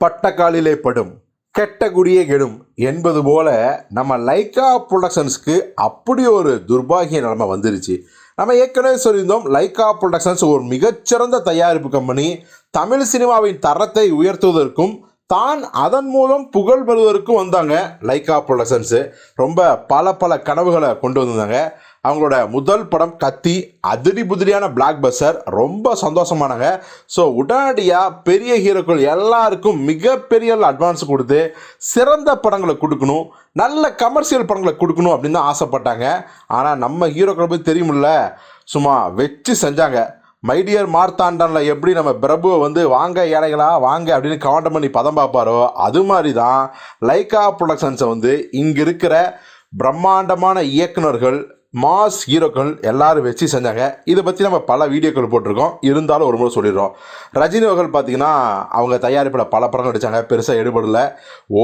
பட்டக்காலிலே படும் கெட்ட குடியே கெடும் என்பது போல நம்ம லைக்கா ப்ரொடக்ஷன்ஸ்க்கு அப்படி ஒரு துர்பாகிய நிலைமை வந்துருச்சு. நம்ம ஏற்கனவே சொல்லியிருந்தோம் லைக்கா ப்ரொடக்ஷன்ஸ் ஒரு மிகச்சிறந்த தயாரிப்பு கம்பெனி தமிழ் சினிமாவின் தரத்தை உயர்த்துவதற்கும் தான் அதன் மூலம் புகழ் பெறுவதற்கும் வந்தாங்க லைக்கா ப்ரொடக்ஷன்ஸு ரொம்ப பல பல கனவுகளை கொண்டு வந்திருந்தாங்க. அவங்களோட முதல் படம் கத்தி அதிரி புதிரியான பிளாக் பஸ்டர் ரொம்ப சந்தோஷமானாங்க. ஸோ உடனடியாக பெரிய ஹீரோக்கள் எல்லாருக்கும் மிகப்பெரிய அட்வான்ஸ் கொடுத்து சிறந்த படங்களை கொடுக்கணும் நல்ல கமர்ஷியல் படங்களை கொடுக்கணும் அப்படின்னு தான் ஆசைப்பட்டாங்க. ஆனால் நம்ம ஹீரோக்களை பற்றி தெரியுமில்ல? சும்மா வச்சு செஞ்சாங்க. மைடியர் மார்த்தாண்டனில் எப்படி நம்ம பிரபுவை வந்து வாங்க ஏழைகளா வாங்க அப்படின்னு கவுண்டர் பண்ணி பதம் பார்ப்பாரோ அது மாதிரி தான் லைக்கா ப்ரொடக்ஷன்ஸை வந்து இங்கே இருக்கிற பிரம்மாண்டமான இயக்குனர்கள் மாஸ் ஹீரோக்கள் எல்லாரும் வச்சு செஞ்சாங்க. இதை பற்றி நம்ம பல வீடியோக்கள் போட்டிருக்கோம். இருந்தாலும் ஒரு முறை சொல்லிடுறோம். ரஜினி அவர்கள் பார்த்தீங்கன்னா அவங்க தயாரிப்பில் பல படங்கள் நடித்தாங்க பெருசாக எடுபடலை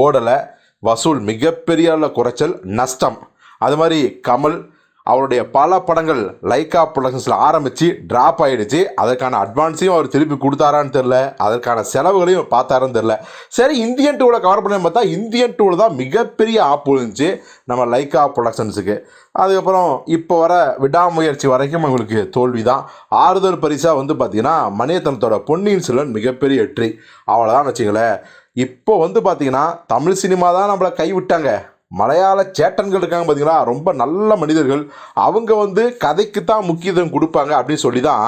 ஓடலை. வசூல் மிகப்பெரிய அளவில் குறைச்சல் நஷ்டம். அது மாதிரி கமல் அவருடைய பல படங்கள் லைக்கா ப்ரொடக்ஷன்ஸில் ஆரம்பித்து ட்ராப் ஆகிடுச்சு அதற்கான அட்வான்ஸையும் அவர் திருப்பி கொடுத்தாரான்னு தெரில அதற்கான செலவுகளையும் பார்த்தாரான்னு தெரில சரி இந்தியன் டூவில் கவர் பண்ணி பார்த்தா இந்தியன் டூவில் தான் மிகப்பெரிய ஆப் இருந்துச்சு நம்ம லைக்கா ப்ரொடக்ஷன்ஸுக்கு அதுக்கப்புறம் இப்போ வர விடாமுயற்சி வரைக்கும் அவங்களுக்கு தோல்வி தான் ஆறுதல் பரிசாக வந்து பார்த்திங்கன்னா மணியத்தனத்தோட பொன்னியின் செல்வன் மிகப்பெரிய வெற்றி. அவ்வளோதான் வச்சுங்களேன் இப்போ வந்து பார்த்திங்கன்னா தமிழ் சினிமா தான் நம்மளை கைவிட்டாங்க. மலையாள சேட்டன்கள் இருக்காங்க பார்த்தீங்களா ரொம்ப நல்ல மனிதர்கள். அவங்க வந்து கதைக்கு தான் முக்கியத்துவம் கொடுப்பாங்க அப்படின்னு சொல்லி தான்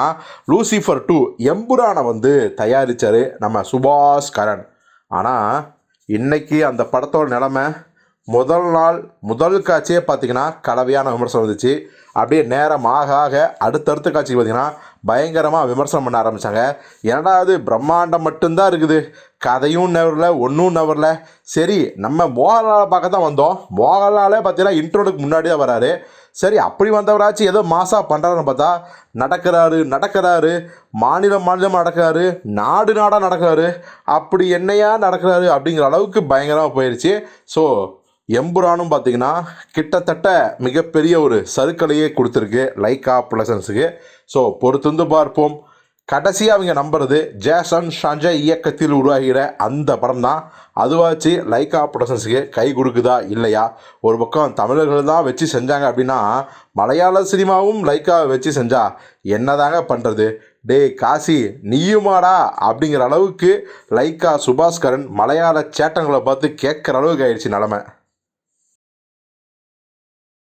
லூசிஃபர் டூ எம்புரானை வந்து தயாரித்தார் நம்ம சுபாஷ் கரன். ஆனால் இன்றைக்கி அந்த படத்தோட நிலமை முதல் நாள் முதல் காட்சியே பார்த்தீங்கன்னா கலவையான விமர்சனம் வந்துச்சு. அப்படியே நேரம் ஆக ஆக அடுத்தடுத்த காட்சிக்கு பார்த்தீங்கன்னா பயங்கரமாக விமர்சனம் பண்ண ஆரம்பித்தாங்க ஏன்னா அது பிரம்மாண்டம் மட்டும்தான் இருக்குது. கதையும் நவரல ஒன்றும் நவரல சரி நம்ம மோகன்லாலை பார்க்க தான் வந்தோம். மோகன்லாலே பார்த்தீங்கன்னா இன்ட்ரோடுக்கு முன்னாடி தான் வராரு. சரி அப்படி வந்தவராச்சும் ஏதோ மாசா பண்ணுறாருன்னு பார்த்தா நடக்கிறாரு நடக்கிறாரு. மாநிலம் மாநிலம் நடக்கிறாரு. நாடு நாடாக நடக்கிறாரு. அப்படி என்னையா நடக்கிறாரு அப்படிங்கிற அளவுக்கு பயங்கரமாக போயிடுச்சு ஸோ எம்புரானும் பார்த்தீங்கன்னா கிட்டத்தட்ட மிகப்பெரிய ஒரு சருக்களையே கொடுத்துருக்கு லைக்கா ப்ரொடக்ஷன்ஸுக்கு ஸோ பொறுத்திருந்து பார்ப்போம். கடைசியாக அவங்க நம்புறது ஜேசன் சஞ்சய் இயக்கத்தில் உருவாகிற அந்த படம் தான் அதுவாச்சு லைக்கா ப்ரொடக்ஷன்ஸுக்கு கை கொடுக்குதா இல்லையா? ஒரு பக்கம் தமிழர்கள் தான் வச்சு செஞ்சாங்க அப்படின்னா மலையாள சினிமாவும் லைக்காவை வச்சு செஞ்சா என்னதாங்க பண்ணுறது டேய் காசி நீயுமாடா அப்படிங்கிற அளவுக்கு லைக்கா சுபாஸ்கரன் மலையாள சேட்டங்களை பார்த்து கேட்குற அளவுக்கு ஆயிடுச்சு நிலமை.